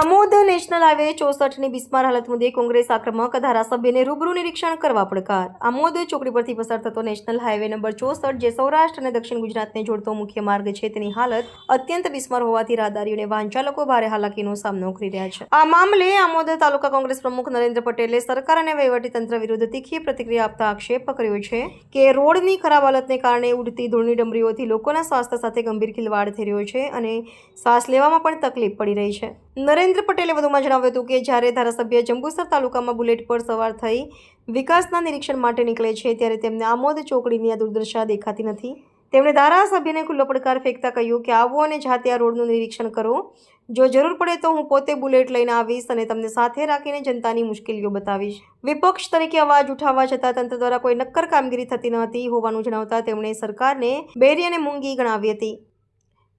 Amod national highway ચોસઠની બિસ્માર હાલત મુદ્દે કોંગ્રેસ આક્રમક ધારાસભ્યને રૂબરૂ નિરીક્ષણ કરવા પડકાર. આમોદ ચોકડી પરથી પસાર થતો નેશનલ હાઈવે નંબર ચોસઠ, જે સૌરાષ્ટ્ર અને દક્ષિણ ગુજરાતને જોડતો મુખ્ય માર્ગ છે, તેની હાલત અત્યંત બિસ્માર હોવાથી રાહદારીઓને વાહનચાલકો ભારે હાલાકીનો સામનો કરી રહ્યા છે. આ મામલે આમોદ તાલુકા કોંગ્રેસ પ્રમુખ નરેન્દ્ર પટેલે સરકાર અને વહીવટીતંત્ર વિરુદ્ધ તીખી પ્રતિક્રિયા આપતા આક્ષેપ કર્યો છે કે રોડની ખરાબ હાલતને કારણે ઉડતી ધૂળની ડમરીઓથી લોકોના સ્વાસ્થ્ય સાથે ગંભીર ખિલવાડ થઈ રહ્યો છે અને શ્વાસ લેવામાં પણ તકલીફ પડી રહી છે. નરેન્દ્ર પટેલે વધુમાં જણાવ્યું હતું કે જ્યારે ધારાસભ્ય જંબુસર તાલુકામાં બુલેટ પર સવાર થઈ વિકાસના નિરીક્ષણ માટે નીકળે છે, ત્યારે તેમને આમોદ ચોકડીની આ દુર્દશા દેખાતી નથી. તેમણે ધારાસભ્યને ખુલ્લો પડકાર ફેંકતા કહ્યું કે આવો અને જાતે આ રોડનું નિરીક્ષણ કરો. જો જરૂર પડે તો હું પોતે બુલેટ લઈને આવીશ અને તમને સાથે રાખીને જનતાની મુશ્કેલીઓ બતાવીશ. વિપક્ષ તરીકે અવાજ ઉઠાવવા છતાં તંત્ર દ્વારા કોઈ નક્કર કામગીરી થતી ન હતી હોવાનું જણાવતા તેમણે સરકારને બેરી અને મૂંગી ગણાવી હતી.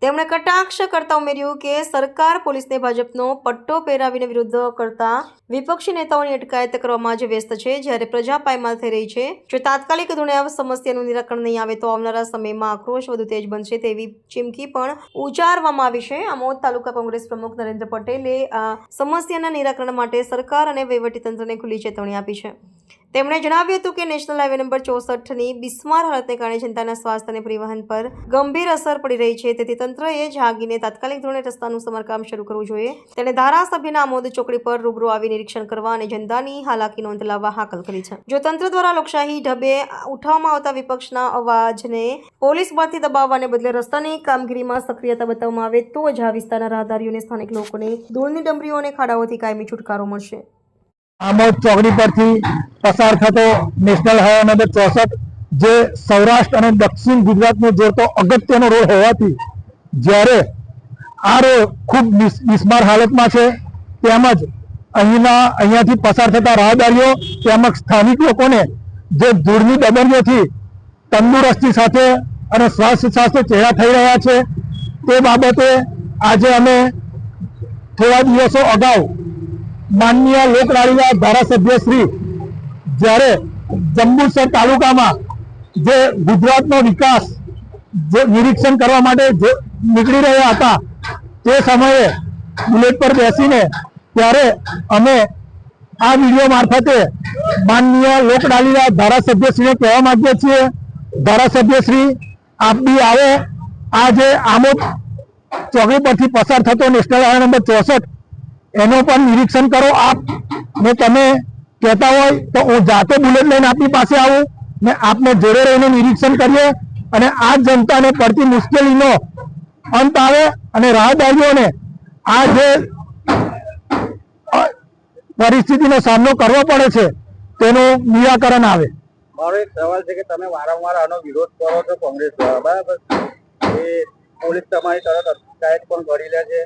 તેમણે કટાક્ષ કરતા ઉમેર્યું કે સરકાર પોલીસને ભાજપનો પટ્ટો પહેરાવીને વિરુદ્ધ કરતા વિપક્ષી નેતાઓની અટકાયત કરવામાં જ વ્યસ્ત છે. જ્યારે પ્રજા પાયમાલ થઈ રહી છે, જો તાત્કાલિક ધોરણે આ સમસ્યાનું નિરાકરણ નહીં આવે તો આવનારા સમયમાં આક્રોશ વધુ તેજ બનશે તેવી ચીમકી પણ ઉચ્ચારવામાં આવી છે. આમોદ તાલુકા કોંગ્રેસ પ્રમુખ નરેન્દ્ર પટેલે આ સમસ્યાના નિરાકરણ માટે સરકાર અને વહીવટીતંત્રને ખુલ્લી ચેતવણી આપી છે. તેમણે જણાવ્યું હતું કે નેશનલ હાઈવે નંબર ચોસઠની બિસ્માર હાલતને કારણે જનતાના સ્વાસ્થ્ય અને પરિવહન પર ગંભીર અસર પડી રહી છે. તેથી તંત્રએ જાગીને તાત્કાલિક ધોરણે રસ્તાનું સમારકામ શરૂ કરવું જોઈએ. તેણે ધારાસભ્યના આમોદ ચોકડી પર રૂબરૂ આવી નિરીક્ષણ કરવા અને જનતાની હાલાકી નોંધ લાવવા હાકલ કરી છે. જો તંત્ર દ્વારા લોકશાહી ઢબે ઉઠાવવામાં આવતા વિપક્ષના અવાજને પોલીસ બળથી દબાવવાને બદલે રસ્તાની કામગીરીમાં સક્રિયતા બતાવવામાં આવે તો જ આ વિસ્તારના રાહદારીઓને સ્થાનિક લોકોને ધૂળની ડમરીઓ અને ખાડાઓથી કાયમી છુટકારો મળશે. આમોદ ચોકડી પરથી પસાર થતો નેશનલ હાઈવે નંબર ચોસઠ, જે સૌરાષ્ટ્ર અને દક્ષિણ ગુજરાતને જોડતો અગત્યનો રોડ હોવાથી જ્યારે આ રોડ ખૂબ નિસ્માર હાલતમાં છે, તેમજ અહીંના, અહીંયાથી પસાર થતા રાહદારીઓ, તેમજ સ્થાનિક લોકોને જે ધૂળની ડબરીઓથી તંદુરસ્તી સાથે અને સ્વાસ્થ્ય સાથે ચેડા થઈ રહ્યા છે, તે બાબતે આજે અમે થોડા દિવસો અગાઉ માનનીય લોકલાડીના ધારાસભ્ય શ્રી, જ્યારે જંબુસર તાલુકામાં જે ગુજરાતનો વિકાસ, જે નિરીક્ષણ કરવા માટે નીકળી રહ્યા હતા, તે સમયે બુલેટ પર બેસીને ત્યારે અમે આ વીડિયો મારફતે માનનીય લોકડાલીના ધારાસભ્યશ્રીને કહેવા માંગીએ છીએ. ધારાસભ્યશ્રી આપ બી આવે. આ જે આમોદ ચોકડી પરથી પસાર થતો નેશનલ હાઈવે નંબર ચોસઠ એનું પણ નિરીક્ષણ કરો આપ. ને તમે કહેતા હોય તો હું જાતે બુલેટ લઈને આપની પાસે આવું ને આપને જોડે રહીને નિરીક્ષણ કરીએ અને આ જનતાને પડતી મુશ્કેલીનો અંત આવે અને રાહદારીઓને આ જે પરિસ્થિતિનો સામનો કરવો પડે છે તેનું નિરાકરણ આવે. મારો એક સવાલ છે કે તમે વારંવાર આનો વિરોધ કરો છો કોંગ્રેસ દ્વારા, બરાબર? એ પોલીસ તમારી તરત અટકાયત પણ કરી લે છે.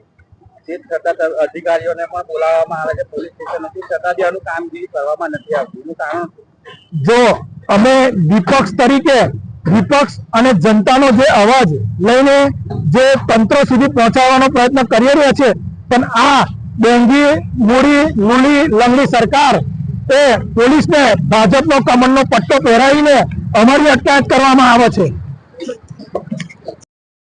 તે થતા અધિકારીઓને પણ બોલાવવામાં આવે છે. પોલીસ સ્ટેશન નથી છતાં આનું કામગીરી કરવામાં નથી આવતી. એનું કારણ જો અમે વિપક્ષ તરીકે વિપક્ષ અને જનતાનો જે અવાજ લઈને જે તંત્ર સુધી પહોંચાડવાનો પ્રયત્ન કરી રહ્યા છે, પણ આ ડેંગી મૂડી લૂલી લંગડી સરકાર એ પોલીસને ભાજપનો કમળનો પટ્ટો પહેરાવીને અમારી અટકાયત કરવામાં આવે છે.